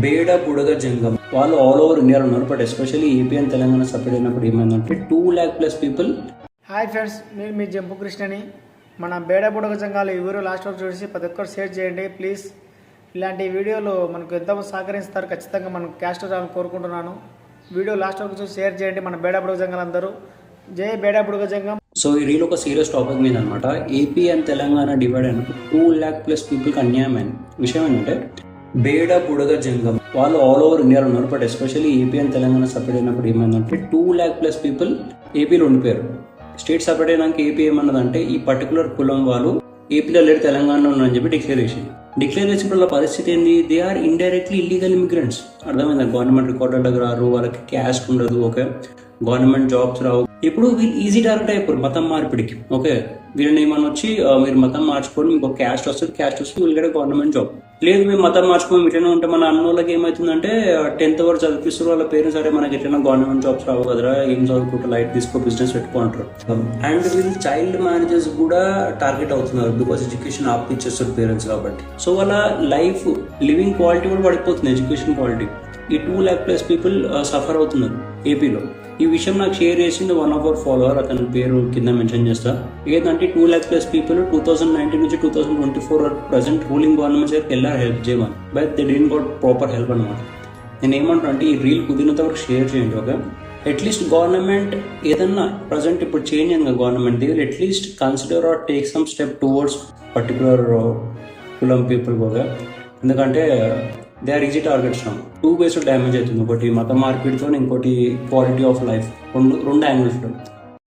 బేడ బుడగ జంగం. వాళ్ళు all over ఇండియాలో ఉన్నారు but especially AP and Telangana separate అయినప్పుడు ఏమైందంటే two lakh plus people hi friends నేను మీ జంపు కృష్ణని. మన బేడ బుడగ ఈ వీడియో లాస్ట్ వరకు చూసి ప్రతి ఒక్కరు షేర్ చేయండి ప్లీజ్ ఇలాంటి వీడియోలు మనకు ఎంతమంది సహకరిస్తారు ఖచ్చితంగా మనం క్యాస్ట్ రావాలని కోరుకుంటున్నాను. వీడియో లాస్ట్ వరకు చూసి షేర్ చేయండి మన బేడ బుడగ సంఘాలు అందరూ. జై బేడ బుడగ సంఘం సో ఈ రీల్ ఒక సీరియస్ టాపిక్ మీద అనమాట ఏపీ అండ్ తెలంగాణ డివైడ్ అయినప్పుడు టూ ల్యాక్ ప్లస్ పీపుల్కి అన్యాయం అయింది విషయం ఏంటంటే బేడ బుడగ జంగం. వాళ్ళు ఆల్ ఓవర్ ఇండియాలో ఉన్నారు but especially AP and Telangana separate అయినప్పుడు ఏమైందంటే టూ ల్యాక్ ప్లస్ పీపుల్ ఏపీలో ఉండిపోయారు. స్టేట్ సపరేట్ అయినాక ఏపీ ఏమన్నదంటే ఈ పర్టికులర్ కులం వాళ్ళు ఏపీలో లేరు తెలంగాణలో ఉన్నారని చెప్పి డిక్లేర్ చేసింది. డిక్లేర్ చేసిన వాళ్ళ పరిస్థితి ఏంది? They are indirectly illegal immigrants అర్థమైందా? గవర్నమెంట్ రికార్డులకు రారు వాళ్ళకి క్యాస్ట్ ఉండదు ఓకే గవర్నమెంట్ జాబ్స్ రావు. ఇప్పుడు వీళ్ళు ఈజీ టార్గెట్ అయిపోరు మతం మార్పిడికి. ఓకే వీళ్ళని ఏమన్నా వచ్చి మీరు మతం మార్చుకోండి మీకు క్యాస్ట్ వస్తుంది క్యాస్ట్ వస్తుంది వీళ్ళు కూడా గవర్నమెంట్ జాబ్ లేదు మేము మతం మార్చుకొని ఇట్లనే ఉంటే మన అన్నోళ్ళకి ఏమవుతుందంటే టెన్త్ వరకు చదివిస్తారు వాళ్ళ పేరెంట్స్ సరే మనకి ఎట్లైనా గవర్నమెంట్ జాబ్స్ రావు కదరా ఏం చదువుకుంటా లైట్ తీసుకో బిజినెస్ పెట్టుకుంటారు. అండ్ వీళ్ళు చైల్డ్ మ్యారేజెస్ కూడా టార్గెట్ అవుతున్నారు బికాస్ ఎడ్యుకేషన్ ఆపిచ్చేస్తారు పేరెంట్స్ కాబట్టి. సో వాళ్ళ లైఫ్ లివింగ్ క్వాలిటీ కూడా పడిపోతుంది ఎడ్యుకేషన్ క్వాలిటీ ఈ two lakh plus people suffer అవుతున్నారు ఏపీలో ఈ విషయం నాకు షేర్ చేసింది వన్ ఆఫ్ అవర్ ఫాలోవర్ అతని పేరు కింద మెన్షన్ చేస్తా. ఏదంటే two lakh plus people two thousand nineteen నుంచి two thousand twenty four present ruling government దగ్గరికి వెళ్ళారు హెల్ప్ చేయమని. But they didn't got proper help అనమాట నేను ఏమంటాను అంటే ఈ రీల్ కుదిరినంత వరకు షేర్ చేయండి ఓకే? అట్లీస్ట్ గవర్నమెంట్ ఏదన్నా ప్రజెంట్ ఇప్పుడు చేంజ్ అయింది గవర్నమెంట్ దగ్గర at least consider or take some step towards particular కులం పీపుల్ కూడా ఎందుకంటే దే ఆర్ ఈజీ టార్గెట్స్ నా టూ బేస్డ్ డ్యామేజ్ అవుతుంది. ఒకటి మత మార్పిడితో ఇంకోటి క్వాలిటీ ఆఫ్ లైఫ్ రెండు రెండు యాంగిల్స్లో